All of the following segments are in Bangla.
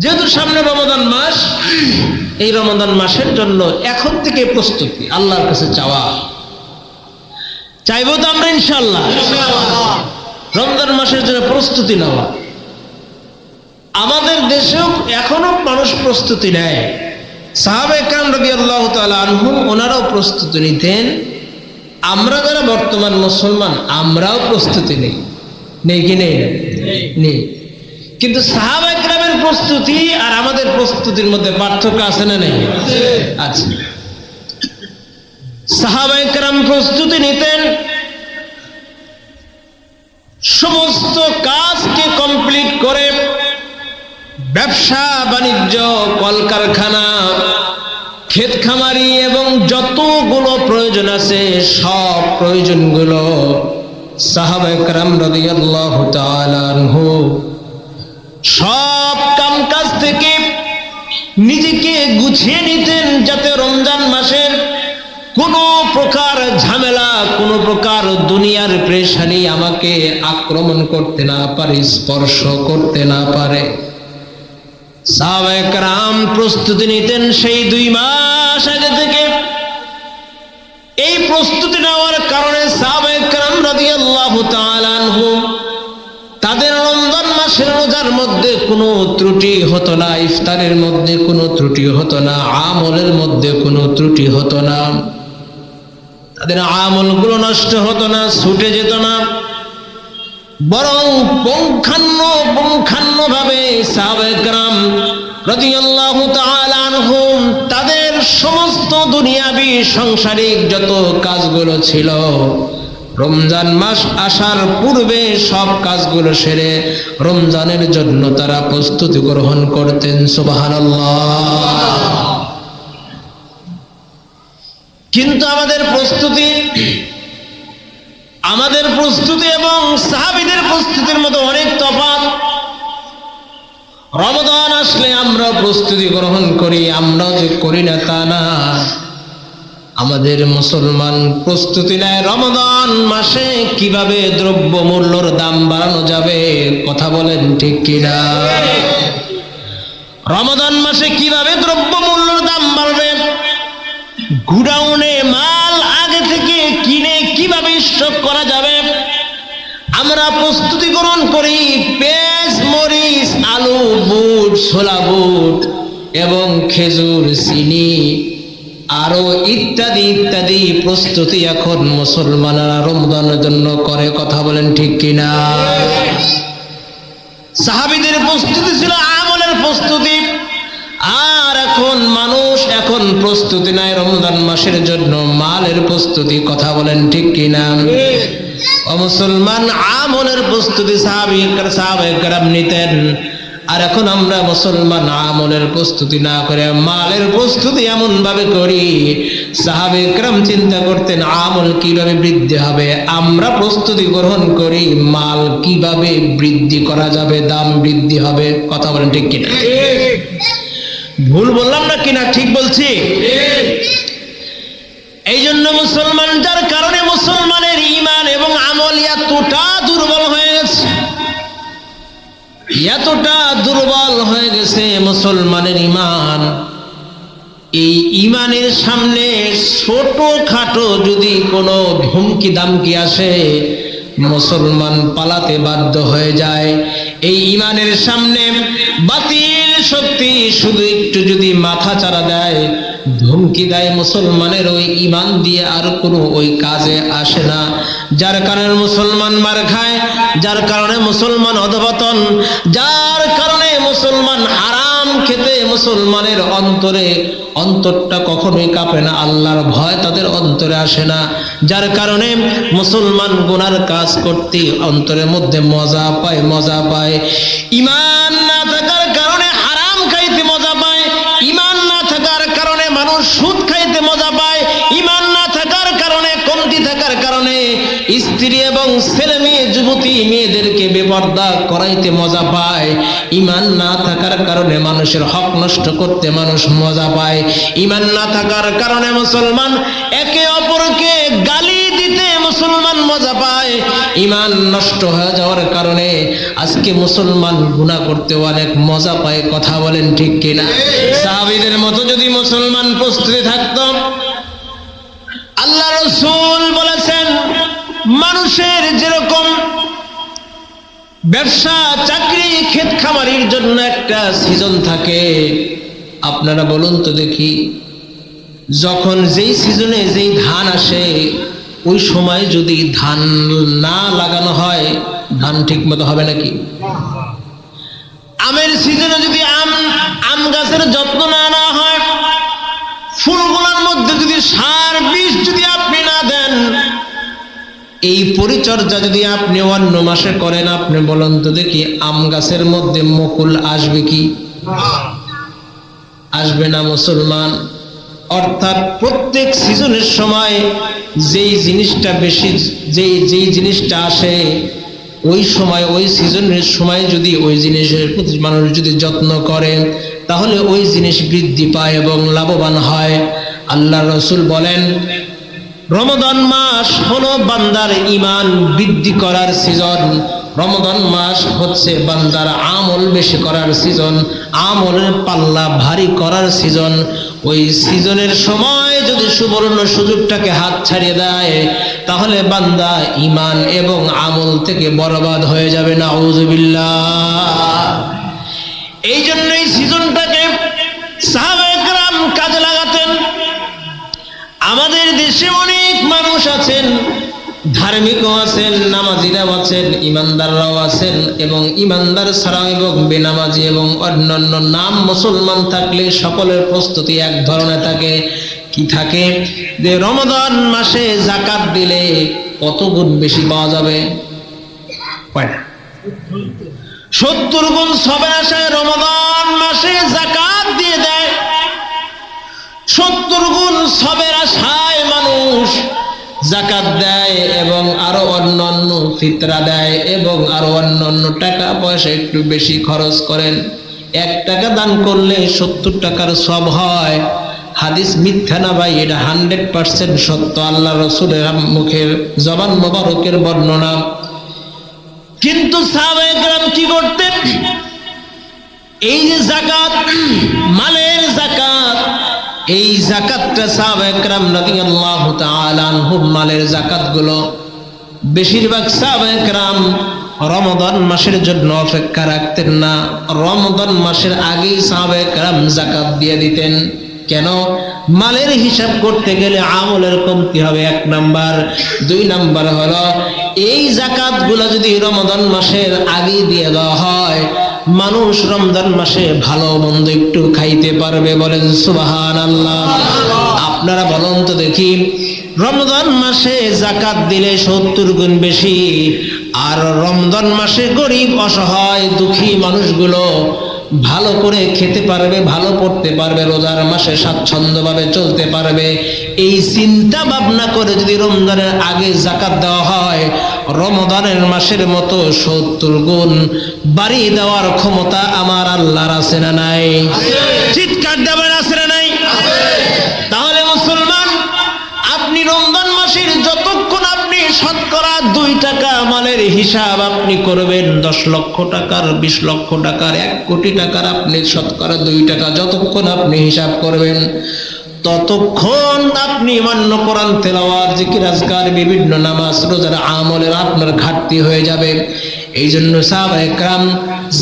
যেহেতু সামনে রমজান মাস এই রমজান মাসের জন্য এখন থেকে প্রস্তুতি আল্লাহর কাছে চাওয়া। চাইব তো আমরা ইনশাল্লাহ রমজান মাসের জন্য প্রস্তুতি নেওয়া। আমাদের দেশেও এখনও মানুষ প্রস্তুতি নেয়। সাহাবে রবি আল্লাহ আনহুম ওনারাও প্রস্তুতি নিতেন। আমরা যারা বর্তমান মুসলমান আমরাও প্রস্তুতি নেই। নেই কি নেই? নেই। কিন্তু সাহাবা প্রস্তুতি আর আমাদের প্রস্তুতির মধ্যে পার্থক্য আছে না নেই? আছে সাহাবা একরাম প্রস্তুতি নিতেন। সমস্ত কাজকে কমপ্লিট করে ব্যবসা, বাণিজ্য, কলকারখানা ক্ষেত খামারি এবং যতগুলো প্রয়োজন আছে, সব প্রয়োজনগুলো সাহাবাহাম রদিয়াল্লাহ তালানহু সব থেকে নিজেকে গুছিয়ে নিতেন যাতে রমজান মাসের কোনো প্রকার ঝামেলা, কোনো প্রকার দুনিয়ার প্রেশানি আমাকে আক্রমণ করতে না পারে, স্পর্শ করতে না পারে। সাহাবাহাম প্রস্তুতি নিতেন সেই দুই মাস আগে থেকে। এই প্রস্তুতি নেওয়ার কারণে সাহাবাহাম রাদিয়াল্লাহু তাআলা আনহু তাদের রমজান মাসের রোজার মধ্যে কোনো ত্রুটি হতো না, ইফতারের মধ্যে কোনো ত্রুটি হতো না, আমলের মধ্যে কোনো ত্রুটি হতো না। তাদের আমলগুলো নষ্ট হতো না, ছুটে যেত না। বরং পঙ্খান্ন পঙ্খান্ন ভাবে আনহুম তাদের সমস্ত দুনিয়াবি সাংসারিক যত কাজগুলো ছিল রমজান মাস আসার পূর্বে সব কাজগুলো সেরে রমজানের জন্য তারা প্রস্তুতি গ্রহণ করতেন, সুবহানাল্লাহ। কিন্তু আমাদের প্রস্তুতি আমাদের প্রস্তুতি এবং সাহাবিদের প্রস্তুতির মতো অনেক তফাৎ। রমদান আসলে আমরা প্রস্তুতি গ্রহণ করি আমরা যে করি না তা না। আমাদের মুসলমান প্রস্তুতি নেয় রমদান মাসে, কীভাবে দ্রব্য মূল্যর দাম বাড়ানো যাবে, কথা বলেন ঠিক কিনা? রমদান মাসে কীভাবে দ্রব্য মূল্যর দাম বাড়বে? গুডাউনে মাল আগে থেকে কিনে কীভাবে স্টক করা যাবে? আমরা প্রস্তুতি গ্রহণ করি পেঁয়াজ, মরিচ, আলু, বুট, ছোলা বুট এবং খেজুর, চিনি আরও ইত্যাদি ইত্যাদি প্রস্তুতি এখন মুসলমানরা রমজানের জন্য করে কথা বলেন ঠিক কিনা? সাহাবিদের প্রস্তুতি ছিল আমলের প্রস্তুতি। আর এখন মানুষ এখন প্রস্তুতি নাই রমজান মাসের জন্য মালের প্রস্তুতি কথা বলেন ঠিক কিনা? ও মুসলমান আমলের প্রস্তুতি সাহাবিকার সাহাবাহাম নিতেন। আর এখন আমরা মুসলমান আমলের প্রস্তুতি না করে মালের প্রস্তুতি এমন ভাবে করি সাহাবেকরাম চিন্তা করতেন আমল কীভাবে বৃদ্ধি হবে, আমরা প্রস্তুতি গ্রহণ করি মাল কীভাবে বৃদ্ধি করা যাবে, দাম বৃদ্ধি হবে, কথা বলেন ঠিক কিনা? ভুল বললাম না কিনা, ঠিক বলছি? এই জন্য মুসলমান, যার কারণে মুসলমানের ইমান এবং আমল এতটা দুর্বল হয়ে গেছে, এতটা দুর্বল হয়ে গেছে মুসলমানের ইমান। এই ইমানের সামনে ছোট খাটো যদি কোনো ধমকি দামকি আসে মুসলমান পালাতে বাধ্য হয়ে যায়। এই ইমানের সামনে বাতিল শক্তি শুধু একটু যদি মাথা চারা দেয়, ধুমকি দেয় মুসলমানের ওই ইমান দিয়ে আর কোনো ওই কাজে আসে না। যার কারণে মুসলমান মার খায়, যার কারণে মুসলমান অধপতন, যার কারণে মুসলমান হারাম খেতে মুসলমানের অন্তরে, অন্তরটা কখনোই কাঁপে না, আল্লাহর ভয় তাদের অন্তরে আসে না। যার কারণে মুসলমান গুনার কাজ করতে অন্তরের মধ্যে মজা পায় মজা পায়। ইমান না থাকার কারণে হারাম খাইতে মজা পায়, ইমান না থাকার কারণে মানুষ সুদ খাইতে মজা পায়, ইমান না থাকার কারণে, কমতি থাকার কারণে স্ত্রী এবং ছেলে যুবতী মেয়েদেরকে বেপর্দা করাইতে মজা পায়। ইমান না থাকার কারণে মানুষের হক নষ্ট করতে মানুষ মজা পায়। ইমান না থাকার কারণে মুসলমান একে অপরকে গালি দিতে মুসলমান মজা পায়। ইমান নষ্ট হয়ে যাওয়ার কারণে আজকে মুসলমান গুণা করতে অনেক মজা পায়। কথা বলেন ঠিক কিনা? সাহাবিদের মতো যদি মুসলমান প্রস্তুতি থাকতো, আল্লাহ রসুল বলেছেন, মানুষের ব্যবসা, চাকরি ক্ষেত খামারির জন্য একটা সিজন থাকে। আপনারা বলুন তো দেখি, যখন যেই সিজনে যেই ধান আসে, ওই সময় যদি ধান না লাগানো হয়, ধান ঠিক মতো হবে নাকি? আমের সিজনে যদি আম আম গাছের যত্ন না নেওয়া হয় ফুলগুলোর মধ্যে যদি সার বিষ যদি আপনি না দেন এই পরিচর্যা যদি আপনি অন্য মাসে করেন, আপনি বলেন তো দেখি আম গাছের মধ্যে মুকুল আসবে কি? আসবে না মুসলমান। অর্থাৎ প্রত্যেক সিজনের সময় যেই জিনিসটা বেশি, যেই যেই জিনিসটা আসে, ওই সময়, ওই সিজনের সময় যদি ওই জিনিসের প্রতি মানুষ যদি যত্ন করে, তাহলে ওই জিনিস বৃদ্ধি পায় এবং লাভবান হয়। আল্লাহ রসুল বলেন রমদান মাস হলো বান্দার ইমান বৃদ্ধি করার সিজন। রমদান মাস হচ্ছে বান্দার আমল বেশি করার সিজন, আমলের পাল্লা ভারী করার সিজন। ওই সিজনের সময় যদি সুবর্ণ সুযোগটাকে হাত ছাড়িয়ে দেয়, তাহলে বান্দা ইমান এবং আমল থেকে বরবাদ হয়ে যাবে না এই জন্য এই সিজনটাকে সাহাবাহাম কাজে লাগাতেন আমাদের দেশে অনেক মানুষ আছেন, ধার্মিকও আছেন, নামাজিরাও আছেন, ইমানদাররাও আছেন এবং ইমানদার ছাড়াও এবং বেনামাজি এবং অন্যান্য নাম মুসলমান থাকলে সকলের প্রস্তুতি এক ধরনের থাকে, কি থাকে? যে রমদান মাসে জাকাত দিলে কত গুণ বেশি পাওয়া যাবে? সত্তর গুণ সবে আসে রমদান মাসে জাকাত সত্তর গুণ সবের আশায় মানুষ জাকাত দেয় এবং আরও অন্যান্য ফিতরা দেয় এবং আরও অন্যান্য টাকা পয়সা একটু বেশি খরচ করেন। এক টাকা দান করলে সত্তর টাকার সব হয়। হাদিস মিথ্যা না ভাই, এটা হান্ড্রেড পার্সেন্ট সত্য। আল্লাহ রসুলের মুখের জবান মোবারকের বর্ণনা। কিন্তু সাহাবাহাম কি করতেন? এই যে জাকাত মালের এই জাকাতটা সাহাবাহাম রাদিয়াল্লাহু তাআলা আনহুম মালের জাকাতগুলো বেশিরভাগ সাহাবাহাম রমদান মাসের জন্য অপেক্ষা রাখতেন না। রমদান মাসের আগেই সাহাবাহাম জাকাত দিয়ে দিতেন। কেন? মালের হিসাব করতে গেলে আমলের কমতি হবে এক নাম্বার। দুই নাম্বার হলো, এই জাকাতগুলো যদি রমদান মাসের আগে দিয়ে দেওয়া হয় মানুষ রমজান মাসে ভালো মন্দ একটু খাইতে পারবে বলেন সুবাহান আল্লাহ আপনারা বলুন তো দেখি, রমজান মাসে জাকাত দিলে সত্তর গুণ বেশি, আর রমজান মাসে গরিব, অসহায়, দুঃখী মানুষগুলো ভালো করে খেতে পারবে ভালো পড়তে পারবে রোজার মাসে স্বাচ্ছন্দ্যভাবে চলতে পারবে। এই চিন্তা ভাবনা করে যদি রমজানের আগে জাকাত দেওয়া হয় রমজানের মাসের মতো সত্তর গুণ বাড়িয়ে দেওয়ার ক্ষমতা আমার আল্লাহর আছে না নাই? চিৎকার দেবেন টাকা মালের হিসাব আপনি করবেন, দশ লক্ষ টাকার, বিশ লক্ষ টাকার, এক কোটি টাকার আপনি শতকরা দুই টাকা যতক্ষণ আপনি হিসাব করবেন, ততক্ষণ আপনি মান্য কোরআন তেলাওয়ার জিকির, আজকার, বিভিন্ন নামাজ, রোজার আমলের আপনার ঘাটতি হয়ে যাবে। এই জন্য সাহাবা একরাম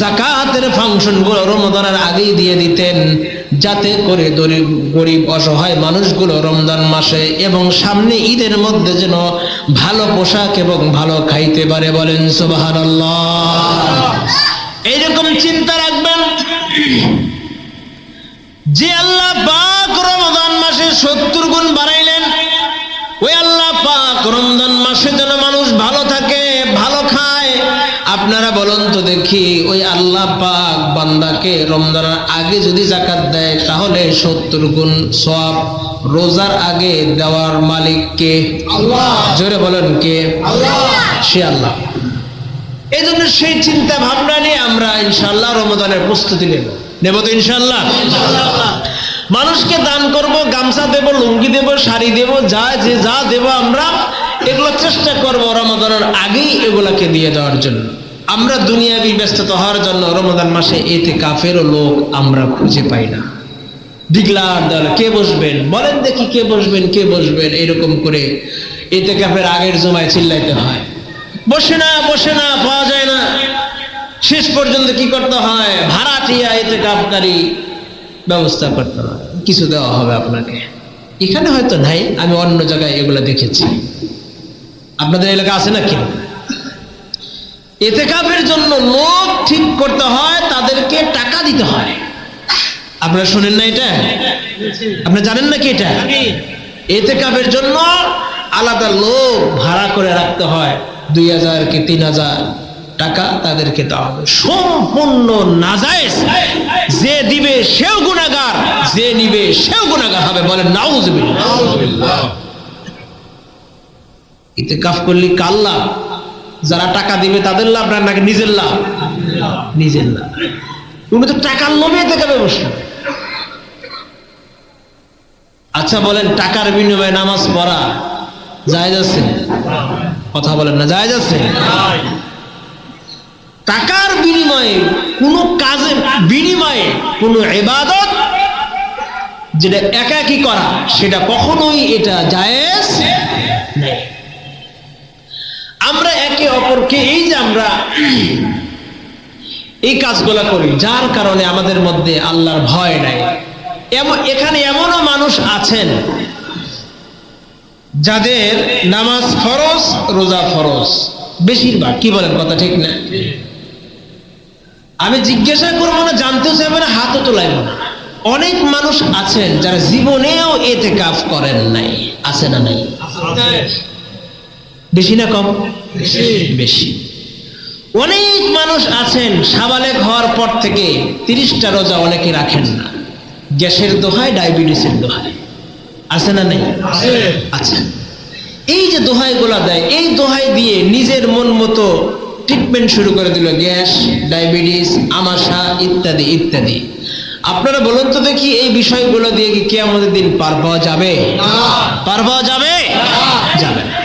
জাকাতের ফাংশনগুলো রমজানের আগেই দিয়ে দিতেন। যাতে করে গরিব অসহায় মানুষগুলো রমজান মাসে এবং সামনে ঈদের মধ্যে যেন ভালো পোশাক এবং ভালো খাইতে পারে বলেন সুবহানাল্লাহ। এইরকম চিন্তা রাখবেন, যে আল্লাহ পাক রমজান মাসে সত্তর গুণ বাড়াইলেন, ওই আল্লাহ পাক রমজান মাসে যেন মানুষ ভালো থাকে আপনারা বলুন তো দেখি ওই আল্লাহ পাক বান্দাকে রমজানের আগে যদি জাকাত দেয় তাহলে সত্তর গুণ সব রোজার আগে দেওয়ার মালিক কে? আল্লাহ। জোরে বলেন কে? আল্লাহ। সে আল্লাহ। এই জন্য সেই চিন্তা ভাবনা নিয়ে আমরা ইনশাল্লাহ রমজানের প্রস্তুতি নেব। নেব তো ইনশাল্লাহ মানুষকে দান করব গামছা দেব লুঙ্গি দেব শাড়ি দেব যা যে যা দেব আমরা এগুলো চেষ্টা করব রমাদানের আগেই এগুলাকে দিয়ে দেওয়ার জন্য। আমরা দুনিয়াবি ব্যস্ততা হওয়ার জন্য রমাদান মাসে এতে কাফেরও লোক আমরা খুঁজে পাই না। ডিগলার দল, কে বসবেন? বলেন দেখি কে বসবেন কে বসবেন? এরকম করে এতে কাফের আগের জমায় চিল্লাইতে হয়। বসে না বসে না, পাওয়া যায় না। শেষ পর্যন্ত কি করতে হয়? ভাড়াটিয়া এতে কাপকারী ব্যবস্থা করতে হয়। কিছু দেওয়া হবে আপনাকে। এখানে হয়তো নাই, আমি অন্য জায়গায় এগুলো দেখেছি। আপনাদের এলাকা আছে নাকি? এতে কাপের জন্য লোক ঠিক করতে হয় তাদেরকে টাকা দিতে হয়। আপনারা শুনেন না এটা? আপনি জানেন নাকি এটা? এতে কাপের জন্য আলাদা লোক ভাড়া করে রাখতে হয় দুই হাজার কি তিন হাজার টাকা তাদেরকে দেওয়া হবে। সম্পূর্ণ নাজায়েজ। যে দিবে সেও গুণাগার যে নিবে সেও গুণাগার হবে বলেন নাউজুবিল্লাহ। এতে কাফ করলে কার লাভ? যারা টাকা দিবে তাদের লাভ না নাকি নিজের লাভ। নিজের লাভ। তুমি তো টাকার লোভে কাপে বসল আচ্ছা বলেন, টাকার বিনিময়ে নামাজ পড়া জায়েজ আছে? কথা বলেন না, জায়েজ আছে? টাকার বিনিময়ে কোনো কাজে বিনিময়ে কোনো এবাদত যেটা একাকি করা, সেটা কখনোই এটা জায়েজ নেই। আমরা একে অপরকে এই যে আমরা এই কাজগুলা করি যার কারণে আমাদের মধ্যে আল্লাহর ভয় নাই। এমন এখানে এমনও মানুষ আছেন যাদের নামাজ ফরজ রোজা ফরজ। বেশিরভাগ কি বলেন কথা ঠিক না? আমি জিজ্ঞাসা করব না জানতেও চাইব না হাতও তোলাইব না। অনেক মানুষ আছেন যারা জীবনেও এতে কাফ করেন নাই আছে না নাই? বেশি না কম? বেশি অনেক মানুষ আছেন সাবালেক হওয়ার পর থেকে তিরিশটা রোজা অনেকে রাখেন না। গ্যাসের দোহায় ডায়াবেটিসের দোহায়। আছে না নেই? আচ্ছা। এই যে দোহাইগুলা দেয় এই দোহাই দিয়ে নিজের মন মতো ট্রিটমেন্ট শুরু করে দিল গ্যাস ডায়াবেটিস আমাশা ইত্যাদি ইত্যাদি। আপনারা বলুন তো দেখি এই বিষয়গুলো দিয়ে কি কে আমাদের দিন পার পাওয়া যাবে? পার পাওয়া যাবে? যাবে না।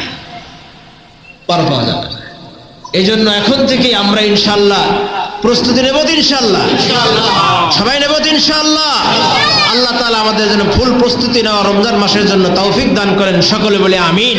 পার পাওয়া যাবে। এই জন্য এখন থেকে আমরা ইনশাল্লাহ প্রস্তুতি নেব ইনশাল্লাহ। সবাই নেব ইনশাল্লাহ। আল্লাহ তালা আমাদের জন্য ফুল প্রস্তুতি নেওয়া রমজান মাসের জন্য তৌফিক দান করেন। সকলে বলে আমিন।